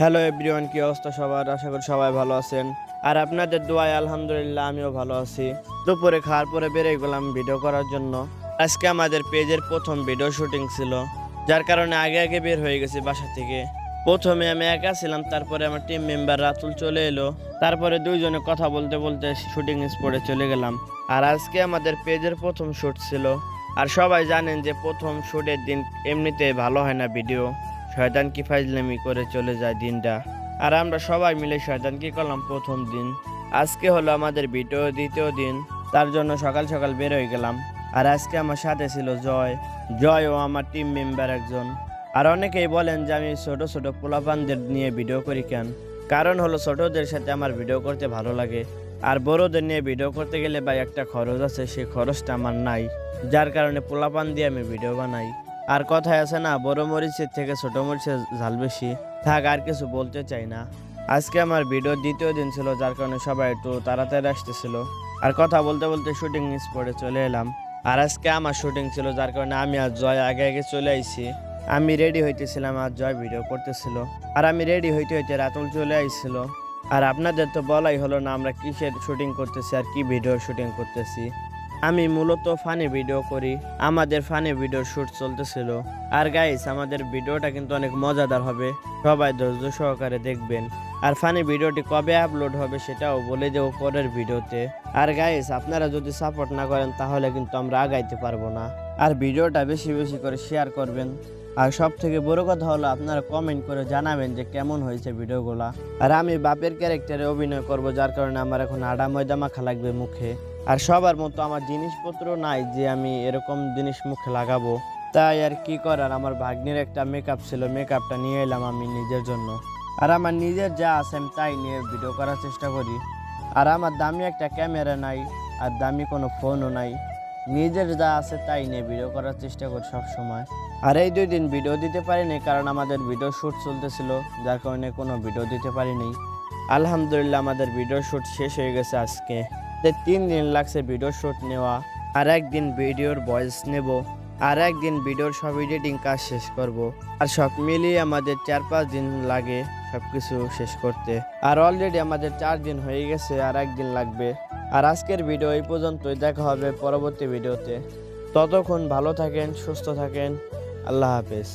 Hello everyone, কি অবস্থা সবার? আশা করি সবাই ভালো আছেন। আর আপনাদের দোয়ায় আলহামদুলিল্লাহ, আমিও ভালো আছি। দুপুরে খাওয়ার পরে বেরিয়ে গেলাম ভিডিও করার জন্য। আজকে আমাদের পেজের প্রথম ভিডিও শুটিং ছিল, যার কারণে আগে আগে বের হয়ে গেছি বাসা থেকে। প্রথমে আমি একা ছিলাম, তারপরে আমার টিম মেম্বার রাতুল চলে এলো। তারপরে দুইজনে কথা বলতে বলতে শুটিং স্পটে চলে গেলাম। আর আজকে আমাদের পেজের প্রথম শুট ছিল। আর সবাই জানেন যে প্রথম শ্যুটের দিন এমনিতে ভালো হয় না ভিডিও শয়তান কি ফাইজলামি করে চলে যায় দিনটা। আর আমরা সবাই মিলে শয়তান কি করলাম প্রথম দিন। আজকে হলো আমাদের ভিডিও দ্বিতীয় দিন। তার জন্য সকাল সকাল বের হয়ে গেলাম। আর আজকে আমার সাথে ছিল জয়। জয় ও আমার টিম মেম্বার একজন। আর অনেকেই বলেন যে আমি ছোট ছোট পোলাপানদের নিয়ে ভিডিও করি কেন? কারণ হলো ছোটদের সাথে আমার ভিডিও করতে ভালো লাগে। আর বড়দের নিয়ে ভিডিও করতে গেলে ভাই একটা খরচ আছে, সেই খরচটা আমার নাই। যার কারণে পোলাপান দিয়ে আমি ভিডিও বানাই। আর কথায় আছে না, বড় মরিচের থেকে ছোট মরিচের ঝাল বেশি। থাক, আর কিছু বলতে চাই না। আজকে আমার ভিডিও দ্বিতীয় দিন ছিল, যার কারণে সবাই একটু তাড়াতাড়ি আসতেছিল। আর কথা বলতে বলতে শুটিং স্পটে চলে এলাম। আর আজকে আমার শুটিং ছিল, যার কারণে আমি আর জয় আগে আগে চলে আইছি। আমি রেডি হইতেছিলাম আর জয় ভিডিও করতেছিল। আর আমি রেডি হইতে হইতে রাতুল চলে আইছিল। আর আপনাদের তো বলাই হলো না আমরা কিসের শুটিং করতেছি আর কি ভিডিও শুটিং করতেছি। আমি মূলত ফানি ভিডিও করি। আমাদের ফানি ভিডিও শুট চলতেছিল। আর গাইস আমাদের ভিডিওটা কিন্তু অনেক মজাদার হবে। সবাই ধৈর্য সহকারে দেখবেন। আর ফানি ভিডিওটি কবে আপলোড হবে সেটাও বলে দেবো পরের ভিডিওতে। আর গাইস আপনারা যদি সাপোর্ট না করেন, তাহলে কিন্তু আমরা আগাইতে পারব না। আর ভিডিওটা বেশি বেশি করে শেয়ার করবেন। আর সব থেকে বড় কথা হলো, আপনারা কমেন্ট করে জানাবেন যে কেমন হয়েছে ভিডিওগুলা। আর আমি বাপের ক্যারেক্টারে অভিনয় করব, যার কারণে আমার এখন আডা ময়দা মাখা লাগবে মুখে। আর সবার মতো আমার জিনিসপত্র নাই যে আমি এরকম জিনিস মুখে লাগাবো। তাই আর কি করার? আমার ভাগ্নির একটা মেকআপ ছিল মেকআপটা নিয়ে এলাম আমি নিজের জন্য। আর আমার নিজের যা আছে আমি তাই নিয়ে ভিডিও করার চেষ্টা করি। আর আমার দামি একটা ক্যামেরা নাই, আর দামি কোনো ফোনও নাই। নিজের যা আছে তাই নিয়ে ভিডিও করার চেষ্টা করি সব সময় আর এই দুই দিন ভিডিও দিতে পারিনি, কারণ আমাদের ভিডিও শ্যুট চলতেছিল, যার কারণে কোনো ভিডিও দিতে পারিনি। আলহামদুলিল্লাহ, আমাদের ভিডিও শ্যুট শেষ হয়ে গেছে আজকে। তে তিন দিন লাগছে ভিডিও শ্যুট নেওয়া। আর একদিন ভিডিওর ভয়েস নেব। আর একদিন ভিডিওর সব এডিটিং কাজ শেষ করব। আর সব মিলিয়ে আমাদের চার পাঁচ দিন লাগে সব কিছু শেষ করতে। আর অলরেডি আমাদের চার দিন হয়ে গেছে, আর একদিন লাগবে। আর আজকের ভিডিও এই পর্যন্তই, দেখা হবে পরবর্তী ভিডিওতে ততক্ষণ ভালো থাকেন, সুস্থ থাকেন। আল্লাহ হাফেজ।